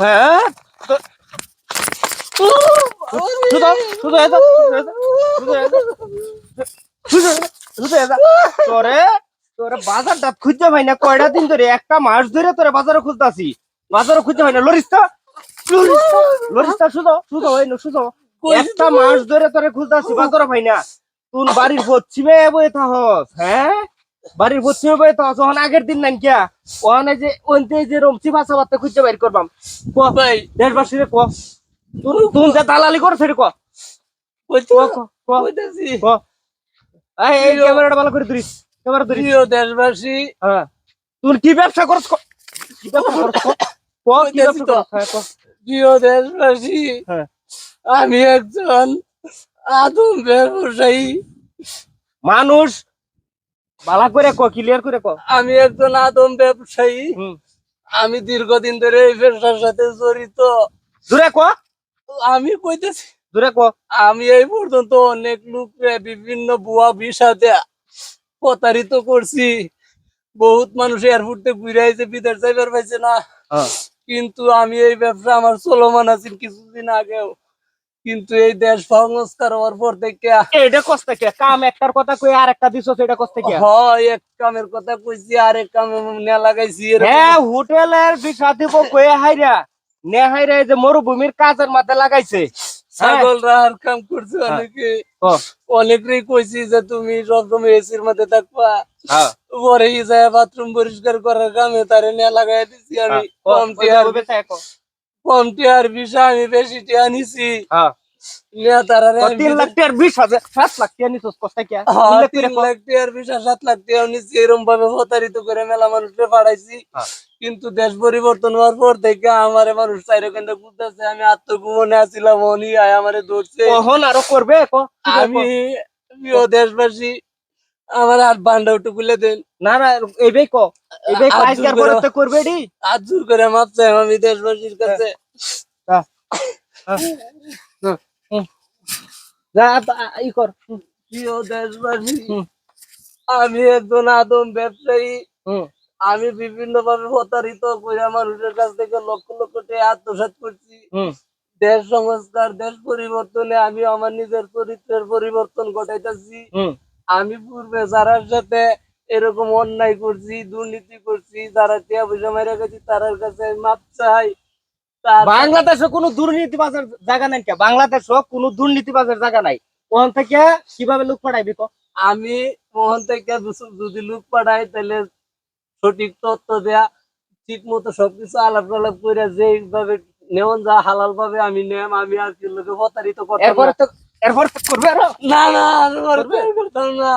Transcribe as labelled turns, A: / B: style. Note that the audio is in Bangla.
A: হ্যাঁ তোরে তোরে বাজারটা খুঁজতে ভাই না কয়টা দিন ধরে? একটা মাস ধরে তোরে বাজারে খুঁজতাছি। বাজারে খুঁজতে ভাই না। লরিস্তা লরিস্তা শুধু শুধু হয় না শুধু। একটা মাস ধরে তোরে খুঁজতাছি বাজারে ভাই না। তুই বাড়ির পশ্চিমে বয়ে থাকস হ্যাঁ? বাড়ির পশ্চিমে বয়ে থাকস ওখানে আগের দিন নাই কিয়া ওখানে যে ওনতে যে রমচি ভাষা বার্তা খুঁজতে বাইর করবাম। ক?
B: ভাই।
A: দেশবাসী রে ক? তুই তুই যে দালালি করছ রে ক? এই ক্যামেরাটা ভালো করে ধরিস ক্যামেরা ধরিস।
B: দেশবাসী।
A: হ্যাঁ। তুই কি ব্যবসা করছ ক? কি ব্যবসা করছ ক? ক কি ব্যবসা করছ হ্যাঁ
B: প্রিয় দেশবাসী
A: হ্যাঁ।
B: আমি একজন আদম ব্যবসায়ী।
A: মানুষ ভালো করে ক ক্লিয়ার করে ক।
B: আমি একজন আদম ব্যবসায়ী। আমি দীর্ঘদিন ধরে এই ব্যবসার সাথে জড়িত।
A: দূরে ক?
B: আমি কইতেছি।
A: দূরে ক?
B: আমি এই পর্যন্ত অনেক লোককে বিভিন্ন বুয়া বিষা দেয়া প্রতারিত করছি। বহুত মানুষ এয়ারপোর্টে ঘুরে আইছে বিদেশ যাইবার পাইছে না।
A: হ্যাঁ।
B: কিন্তু আমি এই ব্যবসা আমার চলমান আছি কিছুদিন আগেও। কিন্তু এই দেশ সংস্কার হওয়ার পর থেকে
A: এটা কষ্ট কে কাম একটার কথা কই আর একটা দিছস এটা কষ্ট কে
B: হয় এক কামের কথা কইছি আর এক কামে নে লাগাইছি।
A: হ্যাঁ হোটেলের বিষা দিব কয়ে হাইরা। নে হাইরা এই যে মরুভূমির কাজের মাথায় লাগাইছে।
B: ছাগল রাহার কাম করছে
A: হ্যাঁ।
B: অনেকে। অনেকেই কইছি যে তুমি সবসময় এসির মধ্যে থাকবা।
A: হ্যাঁ।
B: পরে যায় বাথরুম পরিষ্কার করার কামে তারে নিয়ে লাগাই দিছি আমি। কম টিয়ার কম টিয়ার বিষয় আমি বেশি টিয়া নিছি।
A: হ্যাঁ। তিন লাখ বিশ হাজার সাত লাখ নিছস
B: হ্যাঁ, তিন লাখ টিয়ার সাত লাখ টিয়া নিছি ভাবে প্রতারিত করে মেলা মানুষকে পাঠাইছি।
A: হ্যাঁ।
B: কিন্তু দেশ পরিবর্তন হওয়ার পর থেকে আমারে মানুষ চাইরে কেন্দ্র বুঝতেছে আমি আত্মগোপনে আছিলাম আয় আমারে ধরছে।
A: কখন আরও করবে?
B: আমি প্রিয় দেশবাসী আমার আর বান্ডা উঠে খুলে দেন।
A: না না এইবাই ক এইবাই
B: আর
A: কাজ
B: জোর
A: করে
B: করে-
A: তো করবে ডি
B: হাত জোর করে মাপ চাই আমি দেশবাসীর কাছে।
A: যা ই কর
B: প্রিয় দেশবাসী আমি একজন আদম ব্যবসায়ী। আমি বিভিন্ন ভাবে প্রতারিত করে মানুষের কাছ থেকে লক্ষ লক্ষ টাকা আত্মসাৎ করছি। দেশ সংস্কার দেশ পরিবর্তনে আমি আমার নিজের চরিত্রের পরিবর্তন ঘটাইতেছি। আমি পূর্বে যারার সাথে এরকম অন্যায় করছি দুর্নীতি করছি যারা টিয়া পয়সা মেরে গেছি তার কাছে মাপ চাই।
A: বাংলাদেশে কোনো দুর্নীতিবাজের জায়গা নাই বাংলাদেশে কোনো দুর্নীতিবাজের জায়গা নাই। ওখান থেকে কীভাবে লোক পাঠাইবি
B: আমি মোহন থেকে যদি লোক পাঠাই তাহলে সঠিক তথ্য দেয়া ঠিক মতো সবকিছু আলাপ টালাপ করে যেভাবে নেওয়ান যা হালাল ভাবে আমি নেম আমি আর কি লোকে প্রতারিত করতাম
A: এরপরে করবে
B: না না না।